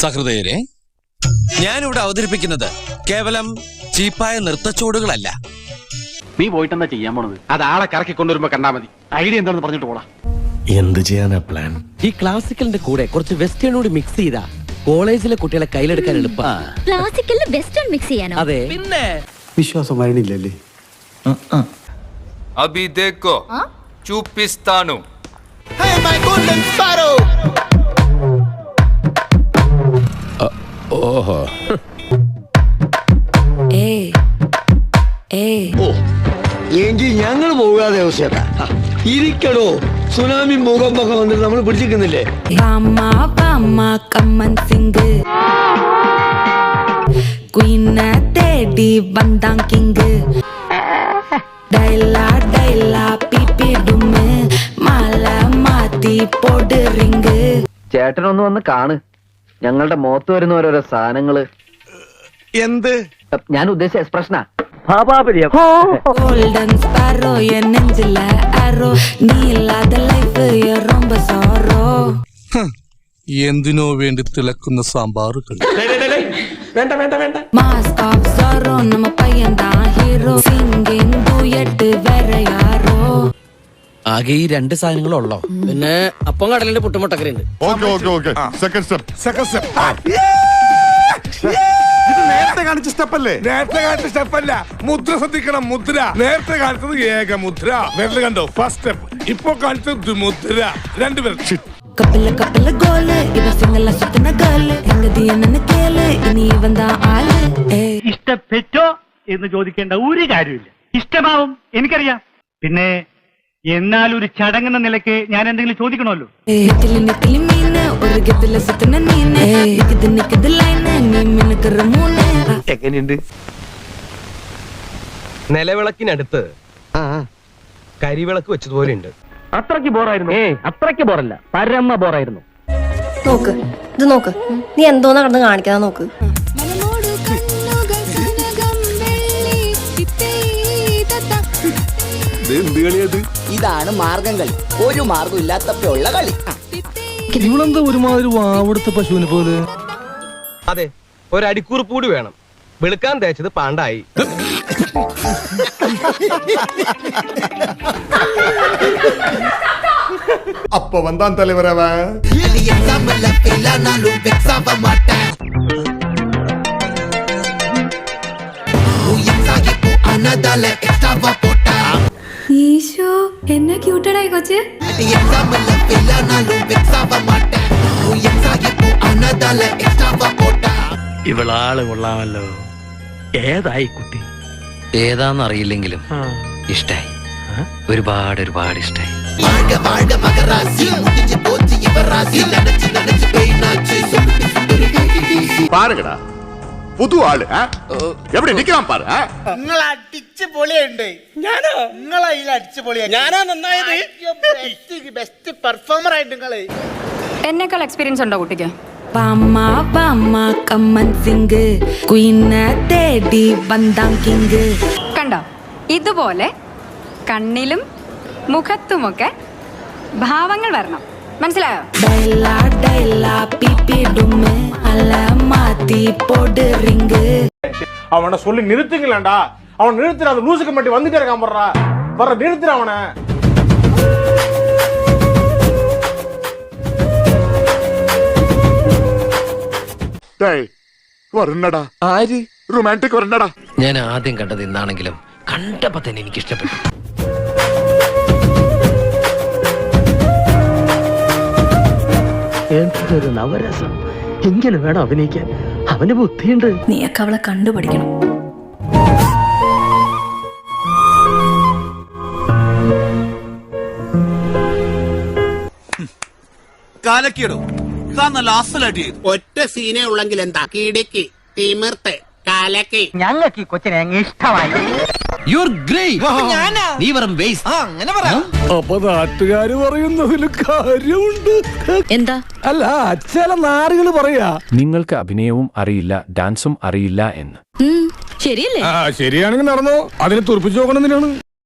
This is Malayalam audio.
സഹൃദയരെ ഞാനിവിടെ അവതരിപ്പിക്കുന്നത് കേവലം ചീപ്പായ നൃത്തച്ചുവടുകളല്ല നീ പോയിട്ടെന്താ ചെയ്യാൻ പോണത്? അത് ആളെ കറക്കി കൊണ്ടുവരുമ്പോ കണ്ടാ മതി. ഐഡിയ എന്താണെന്ന് പറഞ്ഞിട്ട് പോടാ. എന്ത് ചെയ്യാനാ പ്ലാൻ ഈ ക്ലാസിക്കലിന്റെ കൂടെ കുറച്ച് വെസ്റ്റേണോട് മിക്സ് ചെയ്താ. കോളേജിലെ കുട്ടികളെ കയ്യിലെടുക്കാൻ എളുപ്പം. വെസ്റ്റേൺ മിക്സ് ചെയ്യാനോ? അതെ. പിന്നെ? വിശ്വാസം വരണില്ലല്ലേ അബി ദേക്കോ. ചൂപ്പിസ്ഥാനു. ഹേ മൈ ഗോൾഡൻ സ്പാരോ എങ്കിൽ ഞങ്ങൾ പോകാതെ അവസ്ഥ ഇരിക്കടോ. സുനാമി ഭൂകമ്പൊക്കെ വന്നിട്ട് നമ്മൾ പിടിച്ചിരിക്കുന്നില്ലേ? തേടി വന്താം കിങ്. ഡൈലാ ഡൈലാ പിപ്പിടുമ് മല മാറ്റി ചേട്ടനൊന്ന് വന്ന് കാണ്. ഞങ്ങളുടെ മുഖത്ത് വരുന്ന ഓരോരോ സാധനങ്ങൾ. എന്ത്? ഞാൻ ഉദ്ദേശിച്ച എക്സ്പ്രഷനാ എന്തിനോ വേണ്ടി തിളക്കുന്ന സാമ്പാറുകൾ. ആകെ ഈ രണ്ട് സാധനങ്ങളുള്ളോ? പിന്നെ അപ്പം കടലിന്റെ പുട്ടുമുട്ടക്കരുണ്ട് okay okay okay second step second step കാണിച്ച സ്റ്റെപ്പ് അല്ലേ നേരത്തെ കാണിച്ച സ്റ്റെപ്പ് അല്ല മുദ്ര ശ്രദ്ധിക്കണം മുദ്ര. നേരത്തെ കാണിച്ചത് ഏക മുദ്ര. നേരത്തെ കണ്ടോ? ഫസ്റ്റ് സ്റ്റെപ്പ് ഇപ്പൊ കാണിച്ചത് ദ്വിമുദ്ര രണ്ടുപേരും കപ്പല കപ്പല ഗോൽ. ഇവ സിംഗല സുത്തന ഗേൾ എങ്കതി എന്നന്ന് കേൾ. ഇനി ഇവൻ தான் ആൾ. ഇഷ്ടപ്പെട്ടോ എന്ന് ചോദിക്കേണ്ട ഒരു കാര്യമില്ല. ഇഷ്ടമാവും എനിക്കറിയാം. പിന്നെ എന്നാൽ ഒരു ചടങ്ങെന്ന നിലയ്ക്ക് ഞാൻ എന്തെങ്കിലും ചോദിക്കണമല്ലോ. നെറ്റിൽ മീന്. ഒരു ഗത്തിൽ സുത്തന മീന്. നീ മിനുക്കറ് മൂന്ന്. എങ്ങനെയുണ്ട്? നിലവിളക്കിനടുത്ത് കരിവിളക്ക് വെച്ചതുപോലെ ഉണ്ട് അത്രയ്ക്ക് ബോറായിരുന്നു? ഏ അത്രയ്ക്ക് ബോറല്ല. പരമ ബോറായിരുന്നു. നോക്ക് ഇത് നോക്ക്. നീ എന്തോന്നാ നടന്ന് കാണിക്കാതെ നോക്ക്. ഇതാണ് മാർഗം കളി ഒരു മാർഗം ഇല്ലാത്തപ്പോഴുള്ള കളി. ഇവളെന്താ ഒരുമാതിരി വാവിടുത്ത പശുവിനെ പോലെ? അതെ ഒരു അടിക്കുറിപ്പ് കൂടി വേണം. വെളുക്കാൻ തേച്ചത് പാണ്ടായി അപ്പൊ വന്താൻ തലവരവ ഈശോ എന്നെ ക്യൂട്ടഡായി കൊച്ച് ഇവളാള് കൊള്ളാമല്ലോ ഏതായി കുട്ടി? ഏതാന്നറിയില്ലെങ്കിലും ഇഷ്ടായി. ഒരുപാട് ഒരുപാട് ഇഷ്ടായി. പാരുകടാ പുതു ആൾ എവിടെ നിൽക്കാൻ പാറ നിങ്ങൾ അടിച്ച് പൊളിയുണ്ട്. ഞാനോ? നിങ്ങൾ അതിൽ അടിച്ച് പൊളിയാ. ഞാനാ നന്നായത്? ബെസ്റ്റ് പെർഫോമർ ആയിട്ട് നിങ്ങൾ. എന്നെക്കാൾ എക്സ്പീരിയൻസ് ഉണ്ടോ കുട്ടിക്ക്? വാമ്മ വാമ്മ കമ്മൻ സിംഗ് ക്വീനെ തേടി വന്താം കിങ് കണ്ടോ ഇതുപോലെ കണ്ണിലും മുഖത്തുമൊക്കെ ഭാവങ്ങൾ വരണം മനസ്സിലായോ ഡൈലാ ഡൈലാ പിപ്പിടുമ് മാല മാറ്റി പൊട് റിങ് அவனை சொல்லி நிறுத்துங்களேன்டா அவன் நிறுத்துற அந்த லூசுக்கு மட்டும் வந்துட்டே இருக்கான் போடுறா வர நிறுத்துற அவனை റൊമാന്റിക് വരണടാ ഞാൻ ആദ്യം കണ്ടത് ഇന്നാണെങ്കിലും കണ്ടപ്പോ തന്നെ എനിക്ക് ഇഷ്ടപ്പെട്ടു എന്തൊരു നവരസം? ഇങ്ങനെ വേണം അഭിനയിക്കാൻ? അവന് ബുദ്ധിയുണ്ട്. നീ ഒക്കെ അവളെ കണ്ടുപഠിക്കണം. കാലക്കേടോ കാലക്കിടും നല്ല അസലായിട്ട് ചെയ്തു ഒറ്റ സീനേ ഉള്ളെങ്കിൽ എന്താ? കിടക്കി തിമിർത്ത് കലക്കി. ഞങ്ങൾക്ക് ഈ കൊച്ചിനെ അങ്ങ് ഇഷ്ടമായി. യുവർ ഗ്രേറ്റ് നീ വെറും വേസ്റ്റ് അപ്പൊ നാട്ടുകാര് പറയുന്നതിൽ കാര്യമുണ്ട്. എന്താ? അല്ല ചില നാറുകൾ പറയാ. നിങ്ങൾക്ക് അഭിനയവും അറിയില്ല ഡാൻസും അറിയില്ല എന്ന്. ശരിയല്ലേ? ശരിയാണെങ്കിൽ നടന്നോ. അതിനെ തുറപ്പിച്ചു നോക്കണമെന്നാണ്